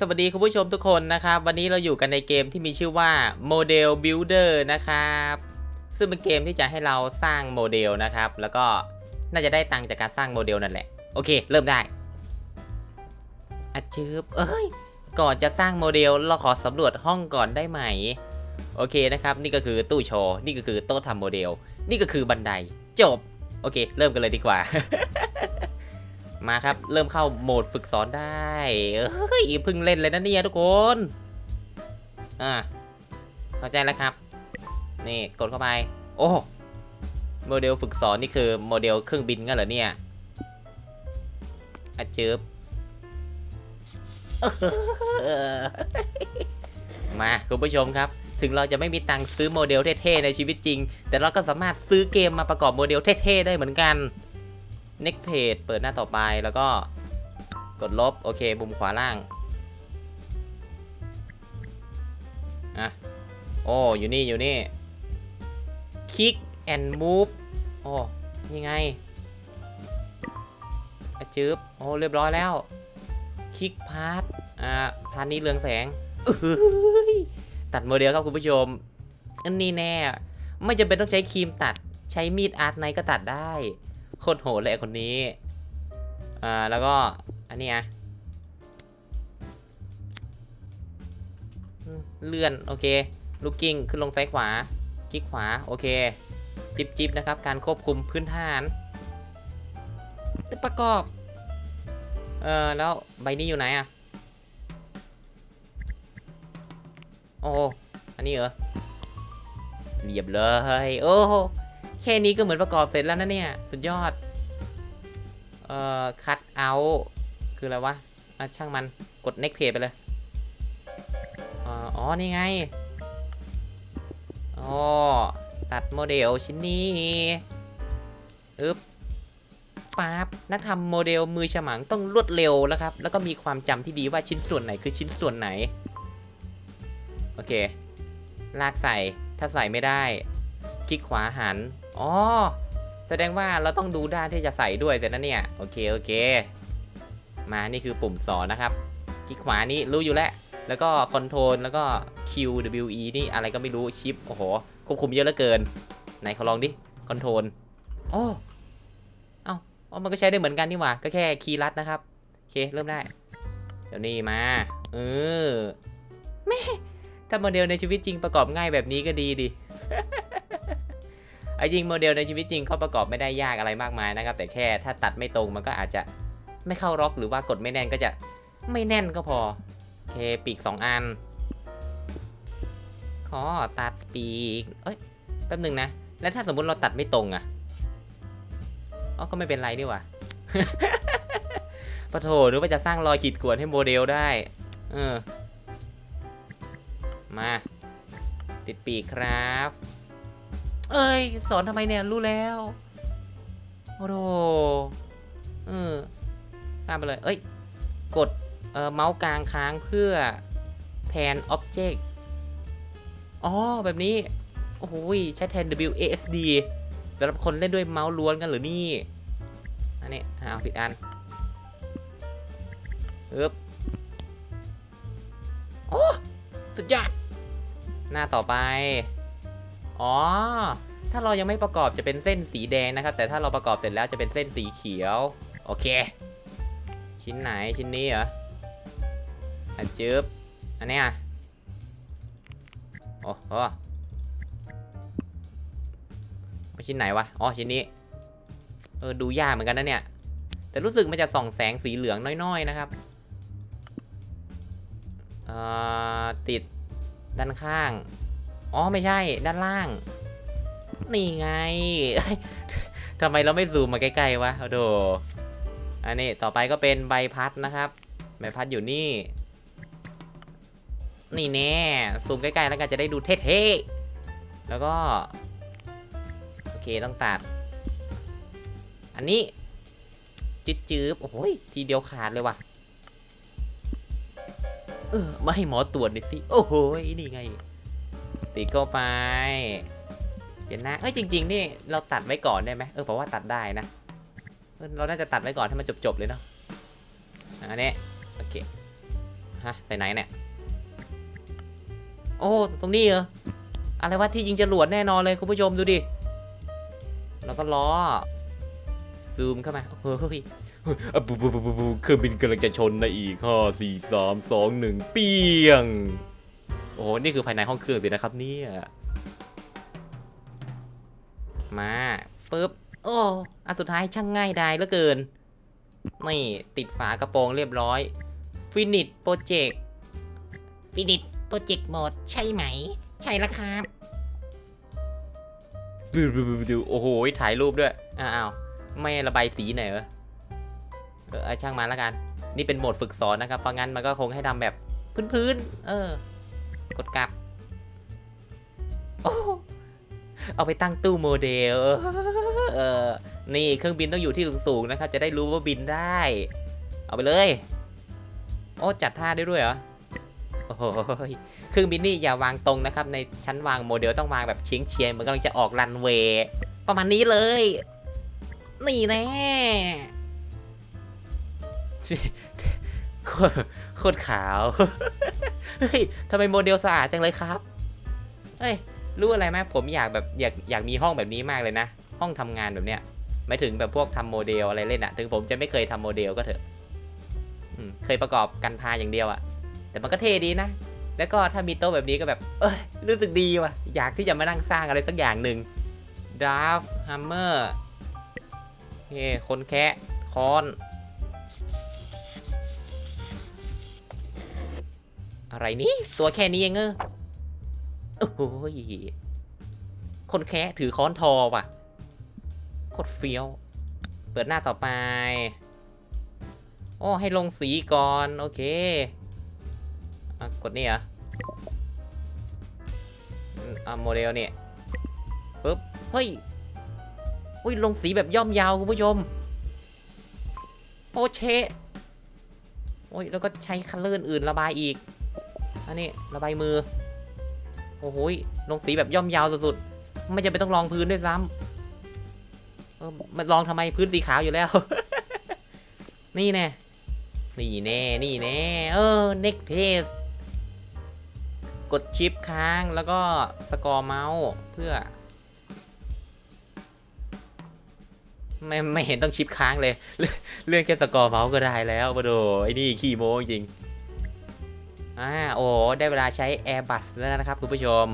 สวัสดีคุณผู้ชมทุกคนนะครับ วันนี้เราอยู่กันในเกมที่มีชื่อว่า Model Builder นะครับ ซึ่งเป็นเกมที่จะให้เราสร้างโมเดลนะครับ แล้วก็น่าจะได้ตังค์จากการสร้างโมเดลนั่นแหละ โอเค เริ่มได้อะจืบเอ้ย ก่อนจะสร้างโมเดลเราขอสำรวจห้องก่อนได้ไหม โอเคนะครับ นี่ก็คือตู้โชว์ นี่ก็คือโต๊ะทำโมเดล นี่ก็คือบันได จบ โอเค เริ่มกันเลยดีกว่า มาครับ เริ่มเข้าโหมดฝึกสอนได้เฮ้ยเพิ่งเล่นเลยนะเนี่ยทุกคนอ่าเข้าใจแล้วครับ นี่กดเข้าไป โอ้โมเดลฝึกสอนนี่คือโมเดลเครื่องบินกันเหรอเนี่ยอาจืบมาคุณผู้ชมครับ ถึงเราจะไม่มีตังค์ซื้อโมเดลเท่ๆในชีวิตจริง แต่เราก็สามารถซื้อเกมมาประกอบโมเดลเท่ๆได้เหมือนกัน next page เปิดหน้าต่อไปแล้วก็กดลบ โอเคมุมขวาล่างอะโอ้อยู่นี่อยู่นี่ click and move โอ้ยังไงอจืบโอ้เรียบร้อยแล้ว คลิกพาร์ทอ่าพาร์ทนี้เรืองแสงตัดโมเดลครับคุณผู้ชมอันนี้แน่ ไม่จำเป็นต้องใช้ครีมตัดใช้มีดอาร์ตไนก็ตัดได้ คตรโหดเลยคนนี้ อ่า แล้วก็ อันนี้อะเลื่อน โอเค ลูกกิ้ง ขึ้นลงซ้ายขวา คลิกขวา โอเค จิบจิบนะครับ การควบคุมพื้นฐานประกอบ เออแล้วใบนี้อยู่ไหนอะ โอ้ อันนี้เหรอ เรียบเลย โอ้ แค่นี้ก็เหมือนประกอบเสร็จแล้วนะเนี่ย สุดยอด เอ่อ คัดเอา คืออะไรวะอะช่างมัน กด next page ไปเลย อ๋อ นี่ไง อ๋อ ตัดโมเดลชิ้นนี้อึ๊บปั๊บนักทำโมเดลมือฉมังต้องรวดเร็วแล้วครับ แล้วก็มีความจำที่ดีว่าชิ้นส่วนไหนคือชิ้นส่วนไหน โอเค ลากใส่ ถ้าใส่ไม่ได้ คลิกขวาหัน อ๋อ แสดงว่าเราต้องดูด้านที่จะใส่ด้วยเสร็จนะเนี่ย โอเค โอเค มานี่คือปุ่มสอนนะครับ คลิกขวานี้รู้อยู่แล้ว แล้วก็คอนโทรลแล้วก็ Q W E นี่อะไรก็ไม่รู้ชิป โอ้โห ควบคุมเยอะเหลือเกิน ไหนเขาลองดิ คอนโทรลโอ้เอ้าอ๋อมันก็ใช้ได้เหมือนกันนี่หว่า ก็แค่คีย์ลัดนะครับ โอเค เริ่มได้ เดี๋ยวนี้มา เออแม่ถ้าโมเดลในชีวิตจริงประกอบง่ายแบบนี้ก็ดีดิ ไอ้จริงโมเดลในชีวิตจริงเขาประกอบไม่ได้ยากอะไรมากมายนะครับ แต่แค่ถ้าตัดไม่ตรงมันก็อาจจะไม่เข้าล็อกหรือว่ากดไม่แน่นก็จะไม่แน่นก็พอโอเคปีก 2 อัน ขอตัดปีก เอ้ยแป๊บหนึ่งนะ แล้วถ้าสมมุติเราตัดไม่ตรงอะอ๋อก็ไม่เป็นไรนี่หว่าปะโถหรือว่าจะสร้างรอยขีดข่วนให้โมเดลได้ เออ มา ติดปีกครับ เอ้ย สอนทำไมเนี่ย รู้แล้ว โอ้โหเออข้ามไปเลย เอ้ย กดเอ่อเมาส์กลางค้างเพื่อแพนอ็อบเจกต์อ๋อ แบบนี้ โอ้โหยใช้แทน WASD สำหรับคนเล่นด้วยเมาส์ล้วนกันหรือนี่ อันนี้อ่าเอาผิดอันอึ๊บโอ้ สุดยอด หน้าต่อไป อ๋อ ถ้าเรายังไม่ประกอบจะเป็นเส้นสีแดงนะครับ แต่ถ้าเราประกอบเสร็จแล้วจะเป็นเส้นสีเขียว โอเค ชิ้นไหนชิ้นนี้เหรอ อันจึบอันเนี้ยโอ้โหเอชิ้นไหนวะ อ๋อ ชิ้นนี้ เออ ดูยากเหมือนกันนะเนี่ย แต่รู้สึกมันจะส่องแสงสีเหลืองน้อยๆนะครับเอ่อติดด้านข้าง อ๋อไม่ใช่ด้านล่าง นี่ไง ทำไมเราไม่ซูมมาใกล้ๆวะโอ้โอันนี้ต่อไปก็เป็นใบพัดนะครับ ใบพัดอยู่นี่ นี่แน่ซูมใกล้ๆแล้วกันจะได้ดูเท่ๆแล้วก็ โอเคต้องตัด อันนี้จิดจืบโอ้โหยทีเดียวขาดเลยว่ะเออมาให้หมอตรวจหน่อยสิ โอ้โหนี่ไง ติเข้าไปเดี๋ยวนะเอ้ยจริง ๆ นี่เราตัดไว้ก่อนได้ไหมเออเพราะว่าตัดได้นะ เราน่าจะตัดไว้ก่อนให้มันจบๆเลยเนาะอันนี้โอเคฮะใส่ไหนเนี่ยโอ้ตรงนี้เหรออะไรวะที่ยิงจรวดแน่นอนเลยคุณผู้ชมดูดิแล้วก็ล้อซูมเข้ามาเฮ้ยอ่บูบูบูบูบูเครื่องบินกำลังจะชนนะอีกห้าสี่สามสองหนึ่งเปียง โอ้โห นี่คือภายในห้องเครื่องสินะครับเนี่ย มาปึ๊บ โอ้อันสุดท้ายช่างง่ายดายเหลือเกิน นี่ ติดฝากระโปรงเรียบร้อย ฟินิชโปรเจกต์ ฟินิชโปรเจกต์โหมดใช่ไหม ใช่แล้วครับดูดูดูดูโอ้โห ถ่ายรูปด้วย อ้าว ไม่ระบายสีหน่อยเหรอเออเอาช่างมาแล้วกัน นี่เป็นโหมดฝึกสอนนะครับ เพราะงั้นมันก็คงให้ทำแบบพื้นๆ เออ กดกลับอเอาไปตั้งตู้โมเดล เออ นี่เครื่องบินต้องอยู่ที่สูงๆนะครับ จะได้รู้ว่าบินได้ เอาไปเลย โอ้จัดท่าได้ด้วยเหรอ โอ้โหเครื่องบินนี่อย่าวางตรงนะครับ ในชั้นวางโมเดลต้องวางแบบเฉียงเฉียงเหมือนกำลังจะออกรันเวย์ประมาณนี้เลย นี่แน่ โคตรขาว เฮ้ยทำไมโมเดลสะอาดจังเลยครับ เฮ้ย รู้อะไรไหมผมอยากแบบอยากอยากมีห้องแบบนี้มากเลยนะ ห้องทำงานแบบเนี้ยหมายถึงแบบพวกทำโมเดลอะไรเล่นอะถึงผมจะไม่เคยทำโมเดลก็เถอะเคยประกอบกันพาอย่างเดียวอะแต่มันก็เท่ดีนะ แล้วก็ถ้ามีโต๊ะแบบนี้ก็แบบ เอ้ย รู้สึกดีว่ะ อยากที่จะมานั่งสร้างอะไรสักอย่างหนึ่งดราฟฮัมเมอร์เฮ้คนแคะคอน อะไรนี่ตัวแค่นี้เองเออโอ้ยคนแคะถือค้อนทอว่ะโคตรเฟี้ยว เปิดหน้าต่อไปโอ้ให้ลงสีก่อน โอเคอกดนี่เหรออะโมเดลเนี่ยปึ๊บ เฮ้ยอุ้ยลงสีแบบย่อมยาวคุณผู้ชมโปเชโอ้ย แล้วก็ใช้คัลเลอร์อื่นระบายอีก อันนี้ระบายมือ โอ้โหลงสีแบบย่อมยาวสุดๆ ไม่จำเป็นต้องรองพื้นด้วยซ้ำเออมันรองทำไมพื้นสีขาวอยู่แล้ว นี่แน่ นี่แน่ นี่แน่ เออ neck pace กดชิปค้างแล้วก็สกอร์เมาส์เพื่อ ไม่ไม่เห็นต้องชิปค้างเลย เลื่อนแค่สกอร์เมาส์ก็ได้แล้วมาดูไอ้นี่ขี้โม้จริง อ่าโอ้ได้เวลาใช้ Airbus แล้วนะครับคุณผู้ชม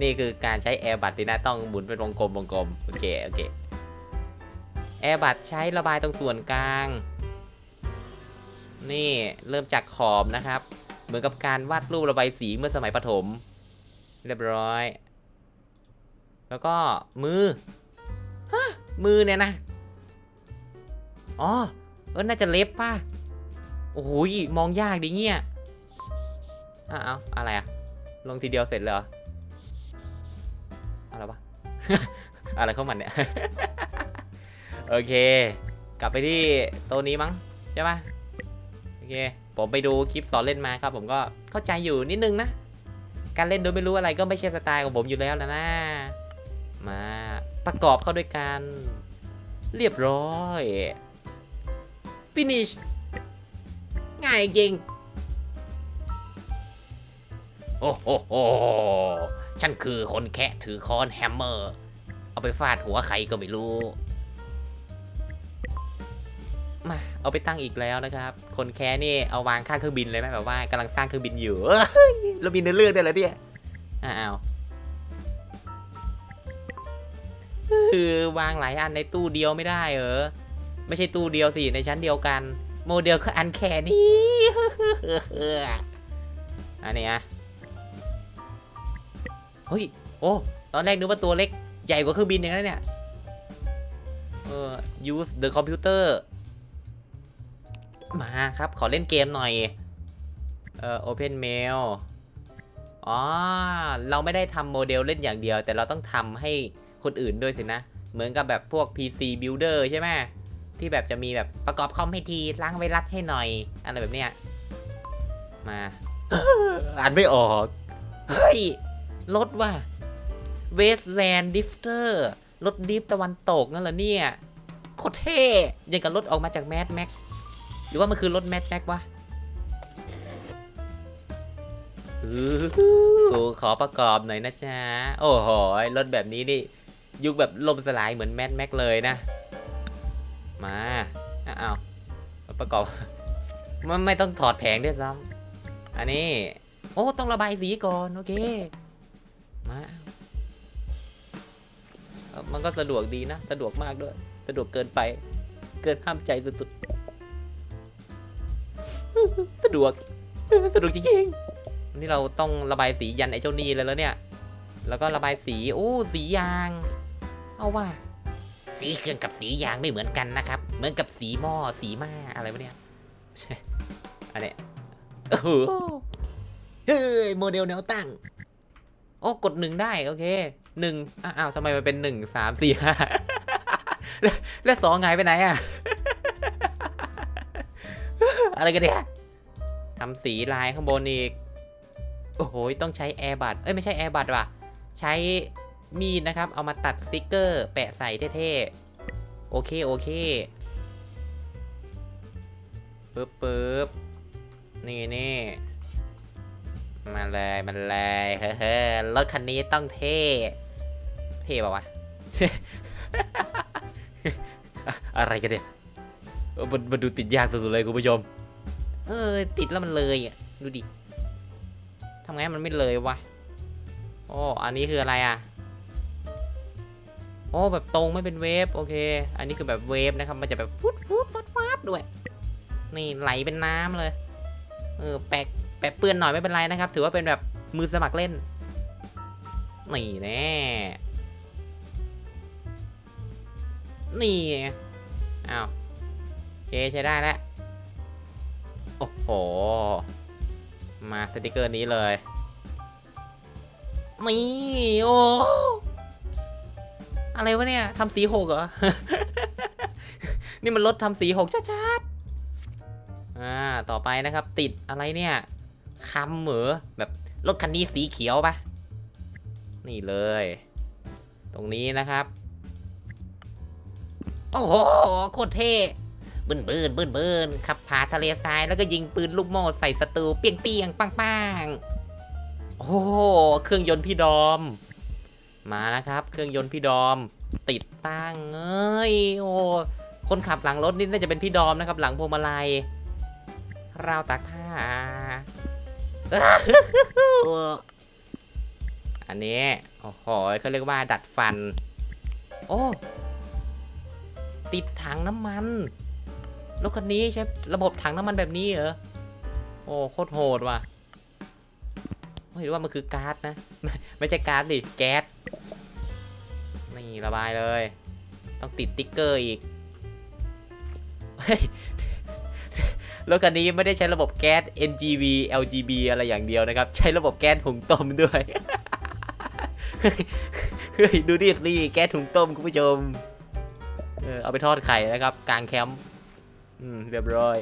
นี่คือการใช้ Airbus สินะต้องหมุนเป็นวงกลมวงกลมโอเคโอเค Airbus ใช้ระบายตรงส่วนกลาง นี่เริ่มจากขอบนะครับ เหมือนกับการวาดรูประบายสีเมื่อสมัยประถม เรียบร้อย แล้วก็มือฮะมือเนี่ยนะ อ๋อ เออน่าจะเล็บป่ะ โอ้โหยมองยากดิเงี้ยอ้าวอะไรอะลงทีเดียวเสร็จเลยเหรออะไรวะอะไรเข้ามันเนี่ย โอเค กลับไปที่ต๊ะนี้มั้งใช่ปะโอเค ผมไปดูคลิปสอนเล่นมาครับ ผมก็เข้าใจอยู่นิดนึงนะ การเล่นโดยไม่รู้อะไรก็ไม่ใช่สไตล์ของผมอยู่แล้วนะนะ มาประกอบเข้าด้วยกัน เรียบร้อย finish ง่ายจริง โอ้โหโหฉันคือคนแคะถือค้อนแฮมเมอร์ เอาไปฟาดหัวใครก็ไม่รู้ มา เอาไปตั้งอีกแล้วนะครับ คนแคะนี่เอาวางข้างเครื่องบินเลยไหมแบบว่ากำลังสร้างเครื่องบินอยู่เอ้ยเรามีเนื้อเรื่องด้วยเหรอเนี่ยอ้าวคือวางหลายอันในตู้เดียวไม่ได้เหรอ ไม่ใช่ตู้เดียวสิในชั้นเดียวกัน โมเดลก็อันแค่นี้อันนี้อะเฮ้ยโอ้ตอนแรกนึกว่าตัวเล็กใหญ่กว่าเครื่องบินอย่างนั้นเนี่ยเออ use the computer มาครับ ขอเล่นเกมหน่อย เอ่อ open mail อ๋อ เราไม่ได้ทำโมเดลเล่นอย่างเดียว แต่เราต้องทำให้คนอื่นด้วยสินะ เหมือนกับแบบพวก PC builder ใช่ไหม ที่แบบจะมีแบบประกอบคอมให้ทีล้างไวรัสให้หน่อย อะไรแบบเนี้ยมา อ่านไม่ออก เฮ้ย รถว่ะ Westland Drifter รถดิฟตะวันตกนั่นเหรอเนี่ยโโคตรเท่ยังกับรถออกมาจากแม d แม็กหรือว่ามันคือรถแม d แม็กวะอื้อหือขอประกอบหน่อยนะจ๊ะ โอ้โห รถแบบนี้นี่ ยุคแบบล่มสลายเหมือนแม d แม็กเลยนะ มาอ้าวประกอบมันไม่ต้องถอดแผงด้วยซ้ำอันนี้ โอ้ต้องระบายสีก่อนโอเค มา มันก็สะดวกดีนะ สะดวกมากด้วย สะดวกเกินไป เกินห้ามใจสุดๆ สะดวก สะดวกจริงๆนี่เราต้องระบายสียันไอ้เจ้านี่เลยแล้วเนี่ย แล้วก็ระบายสี โอ้ สียาง เอาว่า สีเครื่องกับสียางไม่เหมือนกันนะครับ เหมือนกับสีหม้อสีม้าอะไรวะเนี่ยอันเนี้ยโอ้โหเฮ้ยโมเดลแนวตั้งโอ้กดหนึ่งได้โอเคหนึ่งอ้าวทำไมมันเป็นหนึ่งสามสี่ห้าแล้วสองไงไปไหนอะอะไรกันเนี่ยทำสีลายข้างบนอีก โอ้โห ต้องใช้แอร์บัตเอ้ย ไม่ใช่แอร์บัตว่ะ ใช้ มีดนะครับ เอามาตัดสติกเกอร์ แปะใส่เท่ๆ โอเค โอเคปึ๊บปึ๊บนี่นี่มาเลยมันเลยเฮ้อรถคันนี้ต้องเท่ เท่ป่าวะอะอะไรกันเนี่ยมันมันดูติดยากสุดๆเลยคุณผู้ชม เออ ติดแล้วมันเลยอะ ดูดิทำไงให้มันไม่เลยวะ โอ้ อันนี้คืออะไรอะ โอ้แบบตรงไม่เป็นเวฟโอเค อันนี้คือแบบเวฟนะครับ มันจะแบบฟุดฟุดฟัดฟัดด้วย นี่ไหลเป็นน้ำเลย เออแปะแปะเปื้อนหน่อยไม่เป็นไรนะครับ ถือว่าเป็นแบบมือสมัครเล่น นี่แน่นี่อ้าวโอเคใช้ได้แล้ว โอ้โห มาสติกเกอร์นี้เลยนี่โอ้ อะไรวะเนี่ยทำสีหกเหรอ นี่มันรถทำสีหกชัดๆอ่าต่อไปนะครับ ติดอะไรเนี่ยคำเหมือแบบรถคันนี้สีเขียวปะนี่เลย ตรงนี้นะครับ โอ้โหโคตรเท่บึนบืนบึนบืนขับผ่าทะเลทรายแล้วก็ยิงปืนลูกโม่ใส่ศัตรูเปียงเปียงปังปังโอ้โหเครื่องยนต์พี่ดอม มานะครับ เครื่องยนต์พี่ดอม ติดตั้งเอ้ยโอ้คนขับหลังรถนี่น่าจะเป็นพี่ดอมนะครับ หลังพวงมาลัยราวตากผ้าอันนี้โอ้โหเขาเรียกว่าดัดฟัน โอ้ติดถังน้ำมันรถคันนี้ใช้ระบบถังน้ำมันแบบนี้เหรอโอ้โคตรโหดว่ะไม่รู้ว่ามันคือก๊าซนะ ไม่ใช่ก๊าซดิแก๊ส ระบายเลย ต้องติดติ๊กเกอร์อีกรถคันนี้ไม่ได้ใช้ระบบแก๊ส NGV LGB อะไรอย่างเดียวนะครับ ใช้ระบบแก๊สหุงต้มด้วยเฮ้ยดูดิสิแก๊สถุงต้มคุณผู้ชม เออเอาไปทอดไข่นะครับ กลางแคมป์ อืม เรียบร้อย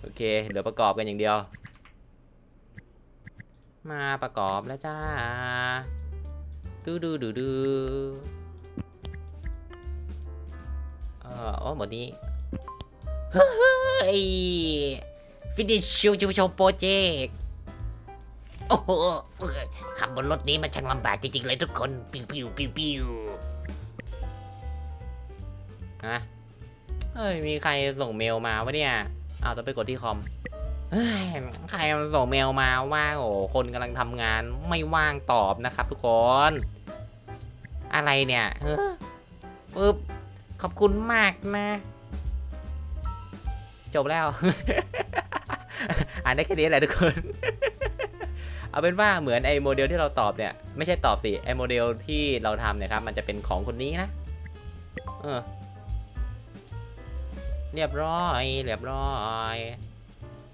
โอเคเหลือประกอบกันอย่างเดียว มาประกอบแล้วจ้า ดูดูดูดูเอ่อโอ้หมดนี้เฮ้ยฟินิชชิวชิวโชโปรเจกโอ้โหขับบนรถนี้มันช่างลำบากจริงๆเลยทุกคน ปิวปิวปิวปิวฮะเฮ้ย มีใครส่งเมลมาวะเนี่ยเอาต้องไปกดที่คอมเฮ้ยใครส่งเมลมาว่าโอ้คนกำลังทำงานไม่ว่างตอบนะครับทุกคน อะไรเนี่ยเฮ้อปึ๊บขอบคุณมากนะ จบแล้ว อ่านได้แค่นี้แหละทุกคน เอาเป็นว่าเหมือนไอ้โมเดลที่เราตอบเนี่ย ไม่ใช่ตอบสิไอ้โมเดลที่เราทำเนี่ยครับ มันจะเป็นของคนนี้นะ เออ เรียบร้อย เรียบร้อย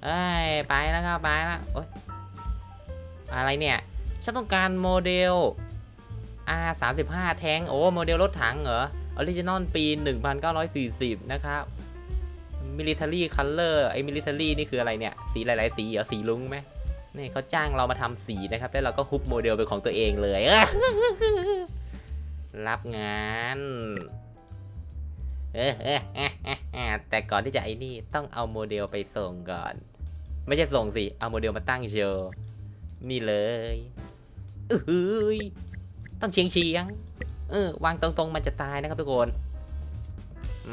เอ้ยไปแล้วครับไปแล้วโอ๊ยอะไรเนี่ย ฉันต้องการโมเดล R 3 5 แทงโอ้โมเดลรถถังเหรอออริจินอลปี 1940 นะครับ Military Color ไอ้ Military นี่คืออะไรเนี่ย สีหลาย ๆ สีเหรอสีลุ้งไหมนี่เขาจ้างเรามาทำสีนะครับ แล้วเราก็ฮุบโมเดลเป็นของตัวเองเลย รับงานเออเออเออแต่ก่อนที่จะไอ้นี่ต้องเอาโมเดลไปส่งก่อน ไม่ใช่ส่งสิ เอาโมเดลมาตั้งโชว์นี่เลยเอ้ย ต้องเฉียงเฉียงเออวางตรงๆมันจะตายนะครับทุกคน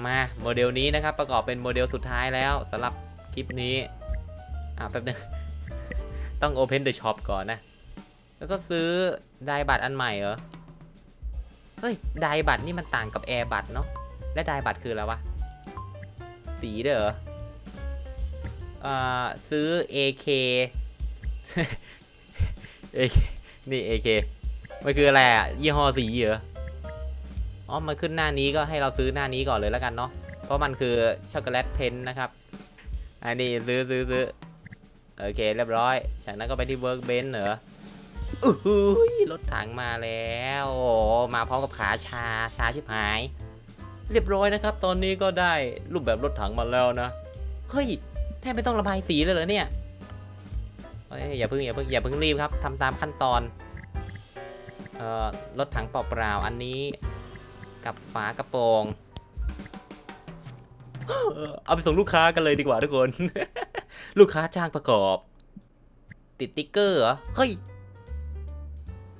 มาโมเดลนี้นะครับ ประกอบเป็นโมเดลสุดท้ายแล้วสำหรับคลิปนี้อ่าแป๊บนึงต้อง Open the Shop ก่อนนะ แล้วก็ซื้อไดบัตรอันใหม่เหรอ เฮ้ยไดบัตรนี่มันต่างกับแอร์บัตรเนาะและไดบัตรคืออะไรวะ สีเด้อเอ่อซื้อ AK AK นี่ AK มันคืออะไรอะยี่ห้อสีเหรออ๋อมันขึ้นหน้านี้ก็ให้เราซื้อหน้านี้ก่อนเลยแล้วกันเนาะเพราะมันคือช็อกโกแลตเพนนะครับ อันนี้ซื้อซื้อซื้อโอเคเรียบร้อย จากนั้นก็ไปที่เวิร์กเบนเหรออู้หูยรถถังมาแล้วมาพร้อมกับขาชาชาชิบหาย เรียบร้อยนะครับ ตอนนี้ก็ได้รูปแบบรถถังมาแล้วนะเฮ้ยแทบไม่ต้องระบายสีเลยเหรอเนี่ยเฮ้ยอย่าเพิ่งอย่าเพิ่งอย่าเพิ่งรีบครับทำตามขั้นตอน เอ่อรถถังเปล่าๆอันนี้กับฝากระโปรงเอาไปส่งลูกค้ากันเลยดีกว่าทุกคน ลูกค้าจ้างประกอบ ติดติ๊กเกอร์เหรอ เฮ้ย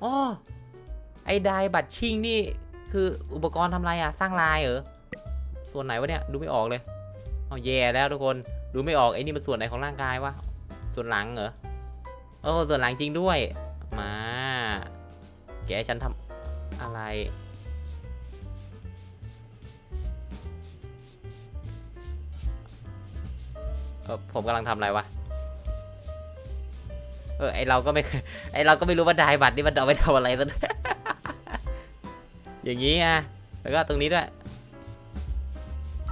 อ๋อไอ้ไดบัตรชิงนี่ คืออุปกรณ์ทำอะไรอะสร้างลายเหรอ ส่วนไหนวะเนี่ย ดูไม่ออกเลยเอาแย่แล้วทุกคน ดูไม่ออกไอ้นี่มันส่วนไหนของร่างกายวะ ส่วนหลังเหรอโอ้ส่วนหลังจริงด้วย แกให้ฉันทำอะไร เออผมกำลังทำอะไรวะ เออไอเราก็ไม่ไอเราก็ไม่รู้ว่าไดบัตรนี่มันเอาไปทำอะไรซะด้วยอย่างนี้อะ แล้วก็ตรงนี้ด้วย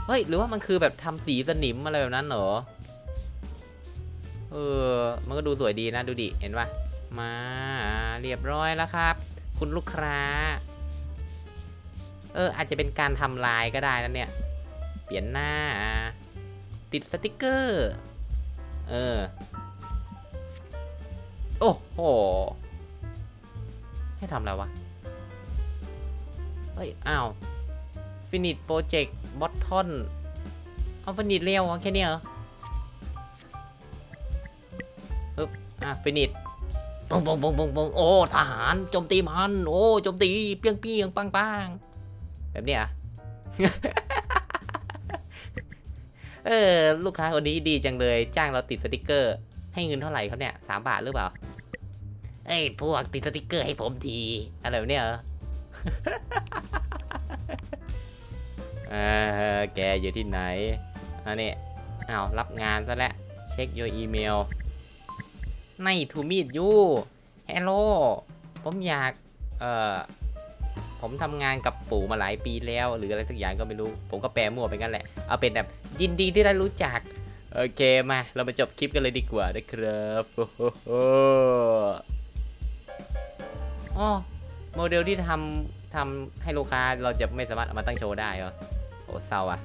เฮ้ย หรือว่ามันคือแบบทำสีสนิมอะไรแบบนั้นเหรอ เออ มันก็ดูสวยดีนะ ดูดิ เห็นปะมาเรียบร้อยแล้วครับ คุณลูกค้า เออ อาจจะเป็นการทำลายก็ได้นะเนี่ย เปลี่ยนหน้า ติดสติกเกอร์ เออ โอ้โห ให้ทำอะไรวะ เฮ้ย อ้าว ฟินิ h โปรเจกต์บอททอนเอาฟินิ h เร็วะแค่นี้เหรอปึ๊บ อะ ฟินิ h ปงปงปงปงปงโอ้ทหารโจมตีมันโอ้โจมตีเปียงเปียงปังปังแบบเนี้ยอะเออลูกค้าคนนี้ดีจังเลยจ้างเราติดสติกเกอร์ ให้เงินเท่าไหร่ครับเนี่ยสามบาทหรือเปล่าเอ้ยพวกติดสติกเกอร์ให้ผมทีอะไรแบบเนี้ยเหรออแกอยู่ที่ไหนอันนี้อ้าวรับงานซะแล้วเช็ค your email ในทูมีดยูเฮลโลผมอยาก เอ่อ ผมทำงานกับปู่มาหลายปีแล้ว หรืออะไรสักอย่างก็ไม่รู้ ผมก็แปลมั่วไปงั้นแหละ เอาเป็นแบบยินดีที่ได้รู้จัก โอเคมา เรามาจบคลิปกันเลยดีกว่านะครับโอ้โหอ๋อโมเดลที่ทำทำให้ลูกค้าเราจะไม่สามารถเอามาตั้งโชว์ได้เหรอโอ้เศร้าอะ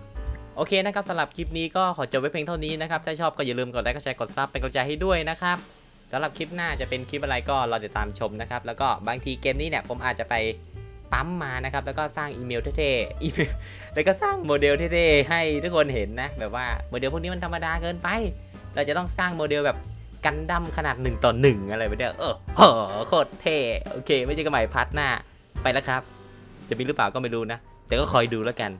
โอเคนะครับสำหรับคลิปนี้ก็ขอจบไว้เพียงเท่านี้นะครับ ถ้าชอบก็อย่าลืมกดไลค์กดแชร์กดซับเป็นกำลังใจให้ด้วยนะครับ สำหรับคลิปหน้าจะเป็นคลิปอะไรก็รอติดตามชมนะครับ แล้วก็บางทีเกมนี้เนี่ยผมอาจจะไปปั๊มมานะครับ แล้วก็สร้างอีเมลเท่ๆอีเมลแล้วก็สร้างโมเดลเท่ๆให้ทุกคนเห็นนะ แบบว่าโมเดลพวกนี้มันธรรมดาเกินไป เราจะต้องสร้างโมเดลแบบกันดั้มขนาด1ต่อ1อะไรแบบเนี้ยเออโหโคตรเท่โอเค ไม่ใช่กันใหม่พัดหน้าไปแล้วครับ จะมีหรือเปล่าก็ไม่รู้นะ แต่ก็คอยดูแล้วกัน